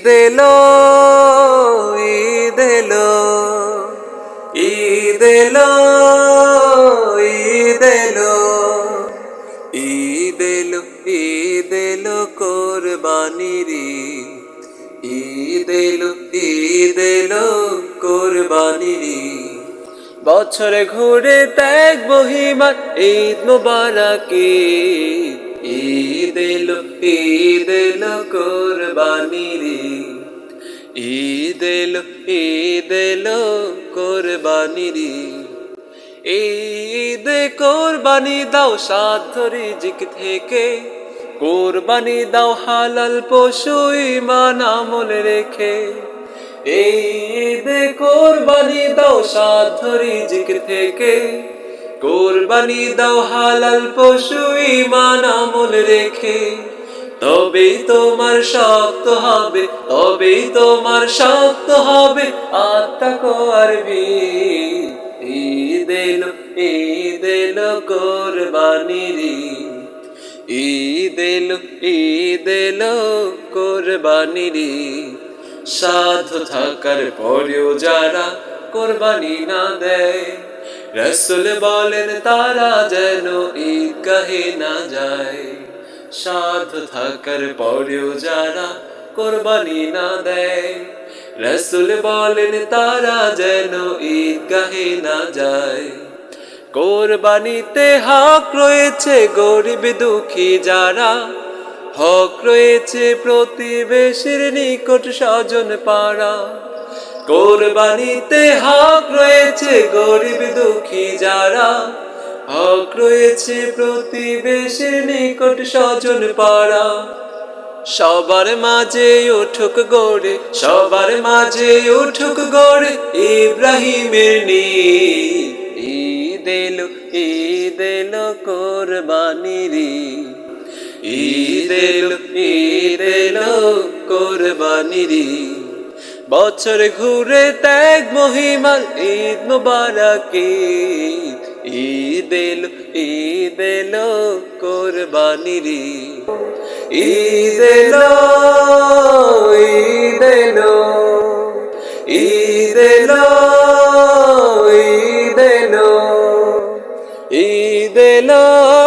ঈদ এলো ঈদ এলো ঈদ এলো ঈদ এলো ঈদ এলো ঈদ এলো কোরবানির ঈদ। এলো ঈদ এলো কোরবানির বছরে ঘুরে ত্যাগ বহিমার ঈদ মুবারক ঈদ। এলো ঈদ এলো কোরবানির ঈদ। ঈদ এলো ঈদ এলো কোরবানির ঈদ। ঈদ কোরবানি দাও সাধ্য রিজিক থেকে কোরবানি দাও হালাল পশু ইমান আমল রেখে ঈদ কোরবানি দাও সাধ্য রিজিক থেকে কোরবানি দাও হালাল পশু ইমান আমল রেখে তবেই তোমার শক্ত হবে, তবেই তোমার শক্ত হবে আত্মা করবি ঈদ এলো কোরবানির ঈদ। কোরবানির। সাধু থাকার পরেও যারা কোরবানি না দেয় রসুল বলেন, তারা যেন ঈদ গাহে না যায়। সাধু থাকার পরেও যারা কোরবানি না দেয়। রসুল বলেন, তারা যেন ঈদ গাহে না যায়। কোরবানিতে হক রয়েছে গরিব দুঃখী যারা। হক রয়েছে প্রতিবেশীর নিকট স্বজন পাড়া। কোরবানিতে হক রয়েছে গরিব দুঃখী যারা হক রয়েছে প্রতিবেশীর নিকট স্বজন পাড়া সবার মাঝে উঠুক গড়ে সবার মাঝে উঠুক গড়ে ইব্রাহিমের নি ঈদ এলো ঈদ এলো কোরবানির ঈদ। এলো ঈদ এলো। বছর ঘুরে ত্যাগ মহিমার ঈদ মুবারক ঈদ ঈদ এলো ঈদ এলো কোরবানির ঈদ এলো ঈদ এলো। ঈদ এলো ঈদ এলো। ঈদ এলো।